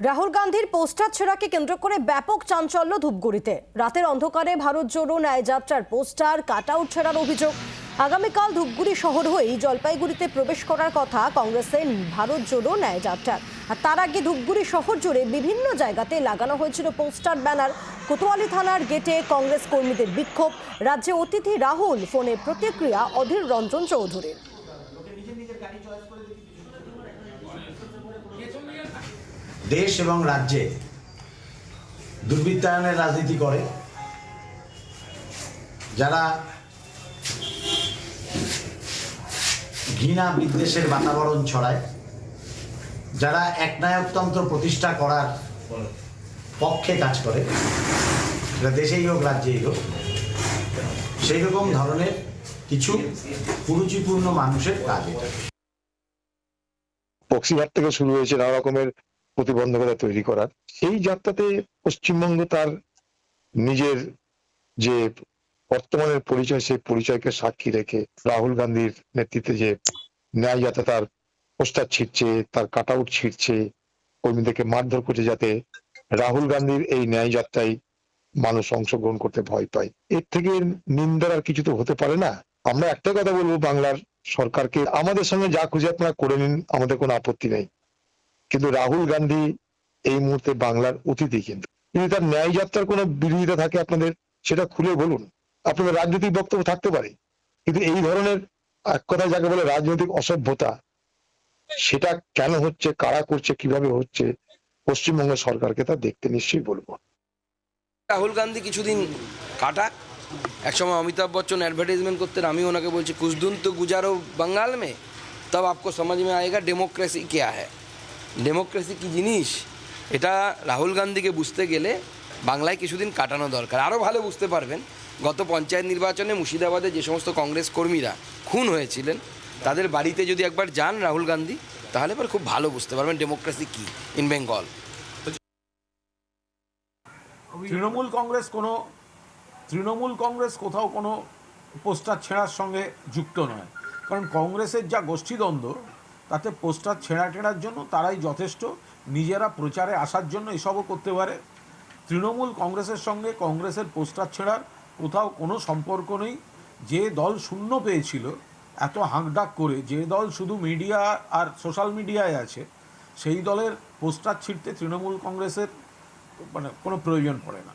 রাহুল গান্ধীর পোস্টার ছেঁড়াকে কেন্দ্র করে ব্যাপক চাঞ্চল্য ধূপগুড়িতে। রাতের অন্ধকারে ভারত জোড়ো ন্যায় যাত্রার পোস্টার কাট আউট ছেঁড়ার অভিযোগ। আগামীকাল ধূপগুড়ি শহর হয়েই জলপাইগুড়িতে প্রবেশ করার কথা কংগ্রেসের ভারত জোড়ো ন্যায় যাত্রার আর তার আগে ধূপগুড়ি শহর জুড়ে বিভিন্ন জায়গাতে লাগানো হয়েছিল পোস্টার, ব্যানার। কোতোয়ালি থানার গেটে কংগ্রেস কর্মীদের বিক্ষোভ। রাজ্যে অতিথি রাহুল ফোনে প্রতিক্রিয়া অধীর রঞ্জন চৌধুরীর। দেশ এবং রাজ্যে দুর্বৃত্তায়নের রাজনীতি করে, যারা ঘৃণা বিদ্বেষের বাতাবরণ ছড়ায়, যারা একনায়কতন্ত্র প্রতিষ্ঠা করার পক্ষে কাজ করে, সেটা দেশেই হোক, রাজ্যেই হোক সেই রকম ধরনের কিছু কুরুচিপূর্ণ মানুষের কাজ এটা। বক্সিঘাট থেকে শুরু হয়েছে নানা রকমের প্রতিবন্ধকতা তৈরি করার। সেই যাত্রাতে পশ্চিমবঙ্গ তার নিজের যে বর্তমানের পরিচয়, সেই পরিচয়কে সাক্ষী রেখে রাহুল গান্ধীর নেতৃত্বে যে ন্যায় যাত্রা তার পোস্টার ছিটছে, তার কাট আউট ছিটছে, কর্মীদেরকে মারধর করছে যাতে রাহুল গান্ধীর এই ন্যায় যাত্রায় মানুষ অংশগ্রহণ করতে ভয় পায়। এর থেকে নিন্দার আর কিছু তো হতে পারে না। আমরা একটা কথা বলব, বাংলার সরকারকে, আমাদের সঙ্গে যা খুঁজে আপনারা করে নিন, আমাদের কোনো আপত্তি নেই। কিন্তু রাহুল গান্ধী এই মুহূর্তে বাংলার অতিথি কিন্তু। যদি তার ন্যায় যাত্রার কোনো বিরোধিতা থাকে আপনাদের, সেটা খুলে বলুন। আপনাদের রাজনৈতিক বক্তব্য থাকতে পারে। কিন্তু এই ধরনের এক কথায় যাকে বলে রাজনৈতিক অসভ্যতা, সেটা কেন হচ্ছে, কারা করছে, কীভাবে হচ্ছে পশ্চিমবঙ্গের সরকারকে তা দেখতে নিশ্চয়ই বলব। রাহুল গান্ধী কিছুদিন কাটাক। একসময় অমিতাভ বচ্চন অ্যাডভার্টাইজমেন্ট করতেন, আমি ওনাকে বলছি কুছদুন তো গুজারো বাঙ্গাল মে, তব আপকো সমাজ মে আয়েগা ডেমোক্রেসি কে হ্যায় ডেমোক্রেসি কি জিনিস? এটা রাহুল গান্ধীকে বুঝতে গেলে বাংলায় কিছুদিন কাটানো দরকার। আরও ভালো বুঝতে পারবেন, গত পঞ্চায়েত নির্বাচনে মুর্শিদাবাদে যে সমস্ত কংগ্রেস কর্মীরা খুন হয়েছিলেন, তাদের বাড়িতে যদি একবার যান রাহুল গান্ধী, তাহলে এবার খুব ভালো বুঝতে পারবেন ডেমোক্রেসি কী ইন বেঙ্গল তৃণমূল কংগ্রেস কোনো, তৃণমূল কংগ্রেস কোথাও কোনো পোস্টার ছেঁড়ার সঙ্গে যুক্ত নয়। কারণ কংগ্রেসের যা গোষ্ঠীদ্বন্দ্ব তাতে পোস্টার ছেঁড়া টেড়ার জন্য তারাই যথেষ্ট। নিজেরা প্রচারে আসার জন্য এসবও করতে পারে। তৃণমূল কংগ্রেসের সঙ্গে কংগ্রেসের পোস্টার ছেঁড়ার কোথাও কোনো সম্পর্ক নেই। যে দল শূন্য পেয়েছিল, এত হাঁকডাক করে, যে দল শুধু মিডিয়া আর সোশ্যাল মিডিয়ায় আছে, সেই দলের পোস্টার ছিঁড়তে তৃণমূল কংগ্রেসের মানে কোনো প্রয়োজন পড়ে না।